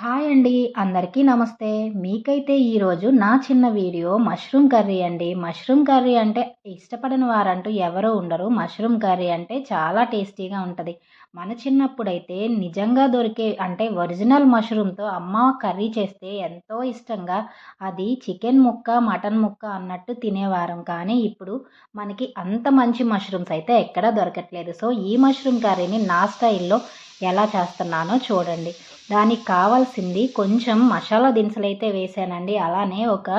Hi అండి అందరికీ నమస్తే. మీకైతే ఈరోజు నా చిన్న వీడియో మష్రూమ్ కర్రీ అండి. మష్రూమ్ కర్రీ అంటే ఇష్టపడని వారంటూ ఎవరూ ఉండరు. మష్రూమ్ కర్రీ అంటే చాలా టేస్టీగా ఉంటుంది. మన చిన్నప్పుడైతే నిజంగా దొరికే అంటే ఒరిజినల్ మష్రూమ్తో అమ్మ కర్రీ చేస్తే ఎంతో ఇష్టంగా అది చికెన్ ముక్క మటన్ ముక్క అన్నట్టు తినేవారం. కానీ ఇప్పుడు మనకి అంత మంచి మష్రూమ్స్ అయితే ఎక్కడా దొరకట్లేదు. సో ఈ మష్రూమ్ కర్రీని నా స్టైల్లో ఎలా చేస్తున్నానో చూడండి. దానికి కావాల్సింది కొంచెం మసాలా దినుసులు అయితే వేసానండి. అలానే ఒక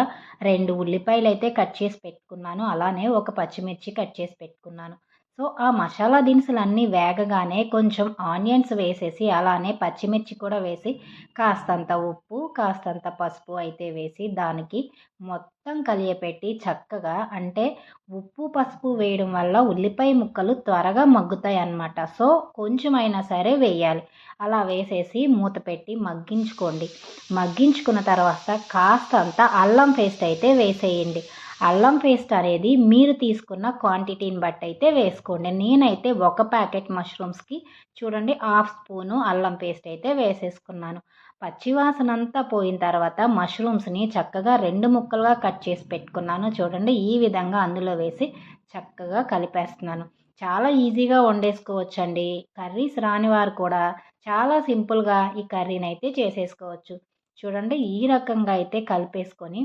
రెండు ఉల్లిపాయలు అయితే కట్ చేసి పెట్టుకున్నాను. అలానే ఒక పచ్చిమిర్చి కట్ చేసి పెట్టుకున్నాను. సో ఆ మసాలా దినుసులు అన్నీ వేగగానే కొంచెం ఆనియన్స్ వేసేసి అలానే పచ్చిమిర్చి కూడా వేసి కాస్తంత ఉప్పు కాస్తంత పసుపు అయితే వేసి దానికి మొత్తం కలియపెట్టి చక్కగా అంటే ఉప్పు పసుపు వేయడం వల్ల ఉల్లిపాయ ముక్కలు త్వరగా మగ్గుతాయి అన్నమాట సో కొంచెమైనా సరే వేయాలి. అలా వేసేసి మూత పెట్టి మగ్గించుకోండి. మగ్గించుకున్న తర్వాత కాస్తంత అల్లం పేస్ట్ అయితే వేసేయండి. అల్లం పేస్ట్ అనేది మీరు తీసుకున్న క్వాంటిటీని బట్టి అయితే వేసుకోండి. నేనైతే ఒక ప్యాకెట్ మష్రూమ్స్కి చూడండి హాఫ్ స్పూను అల్లం పేస్ట్ అయితే వేసేసుకున్నాను. పచ్చివాసన అంతా పోయిన తర్వాత మష్రూమ్స్ని చక్కగా రెండు ముక్కలుగా కట్ చేసి పెట్టుకున్నాను. చూడండి ఈ విధంగా అందులో వేసి చక్కగా కలిపేస్తున్నాను. చాలా ఈజీగా వండేసుకోవచ్చండి. కర్రీస్ రాని వారు కూడా చాలా సింపుల్గా ఈ కర్రీని అయితే చేసేసుకోవచ్చు. చూడండి ఈ రకంగా అయితే కలిపేసుకొని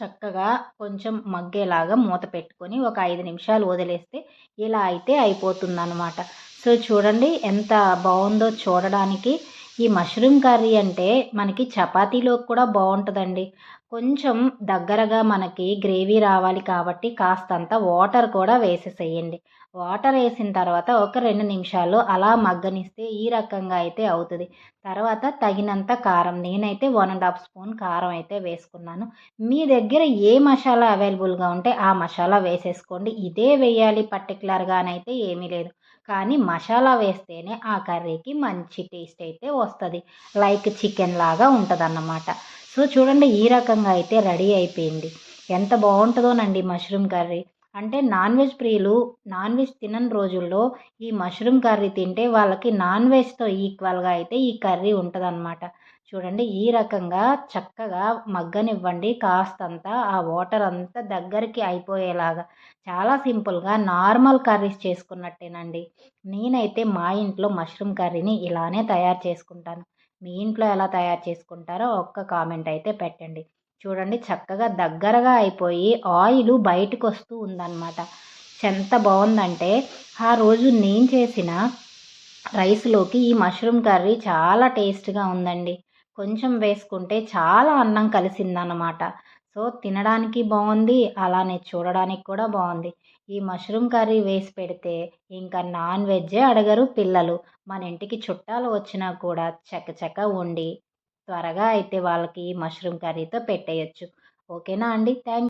చక్కగా కొంచెం మగ్గేలాగా మూత పెట్టుకొని ఒక ఐదు నిమిషాలు వదిలేస్తే ఇలా అయితే అయిపోతుందన్నమాట. సో చూడండి ఎంత బాగుందో చూడడానికి. ఈ మష్రూమ్ కర్రీ అంటే మనకి చపాతీలోకి కూడా బాగుంటుందండి. కొంచెం దగ్గరగా మనకి గ్రేవీ రావాలి కాబట్టి కాస్తంత వాటర్ కూడా వేసేసేయండి. వాటర్ వేసిన తర్వాత ఒక రెండు నిమిషాలు అలా మగ్గనిస్తే ఈ రకంగా అయితే అవుతుంది. తర్వాత తగినంత కారం నేనైతే వన్ అండ్ హాఫ్ స్పూన్ కారం అయితే వేసుకున్నాను. మీ దగ్గర ఏ మసాలా అవైలబుల్గా ఉంటే ఆ మసాలా వేసేసుకోండి. ఇదే వేయాలి పర్టికులర్గానైతే ఏమీ లేదు. కానీ మసాలా వేస్తేనే ఆ కర్రీకి మంచి టేస్ట్ అయితే వస్తుంది. లైక్ చికెన్ లాగా ఉంటుందన్నమాట. సో చూడండి ఈ రకంగా అయితే రెడీ అయిపోయింది. ఎంత బాగుంటుందోనండి మష్రూమ్ కర్రీ. అంటే నాన్ వెజ్ ప్రియులు నాన్ వెజ్ తినని రోజుల్లో ఈ మష్రూమ్ కర్రీ తింటే వాళ్ళకి నాన్ వెజ్తో ఈక్వల్గా అయితే ఈ కర్రీ ఉంటుందన్నమాట. చూడండి ఈ రకంగా చక్కగా మగ్గనివ్వండి. కాస్తంత ఆ వాటర్ అంతా దగ్గరికి అయిపోయేలాగా చాలా సింపుల్గా నార్మల్ కర్రీస్ చేసుకున్నట్టేనండి. నేనైతే మా ఇంట్లో మష్రూమ్ కర్రీని ఇలానే తయారు చేసుకుంటాను. మీ ఇంట్లో ఎలా తయారు చేసుకుంటారో ఒక్క కామెంట్ అయితే పెట్టండి. చూడండి చక్కగా దగ్గరగా అయిపోయి ఆయిల్ బయటకు వస్తూ ఉందన్నమాట. ఎంత బాగుందంటే ఆ రోజు నేను చేసిన రైస్లోకి ఈ మష్రూమ్ కర్రీ చాలా టేస్ట్గా ఉందండి. కొంచెం వేసుకుంటే చాలా అన్నం కలిసిందన్నమాట. సో తినడానికి బాగుంది అలానే చూడడానికి కూడా బాగుంది ఈ మష్రూమ్ కర్రీ వేసి పెడితే ఇంకా నాన్ వెజ్జే అడగరు పిల్లలు. మన ఇంటికి చుట్టాలు వచ్చినా కూడా చక్కచక్క వండి త్వరగా అయితే వాళ్ళకి మష్రూమ్ కర్రీతో పెట్టేయచ్చు. ఓకేనా అండి? థ్యాంక్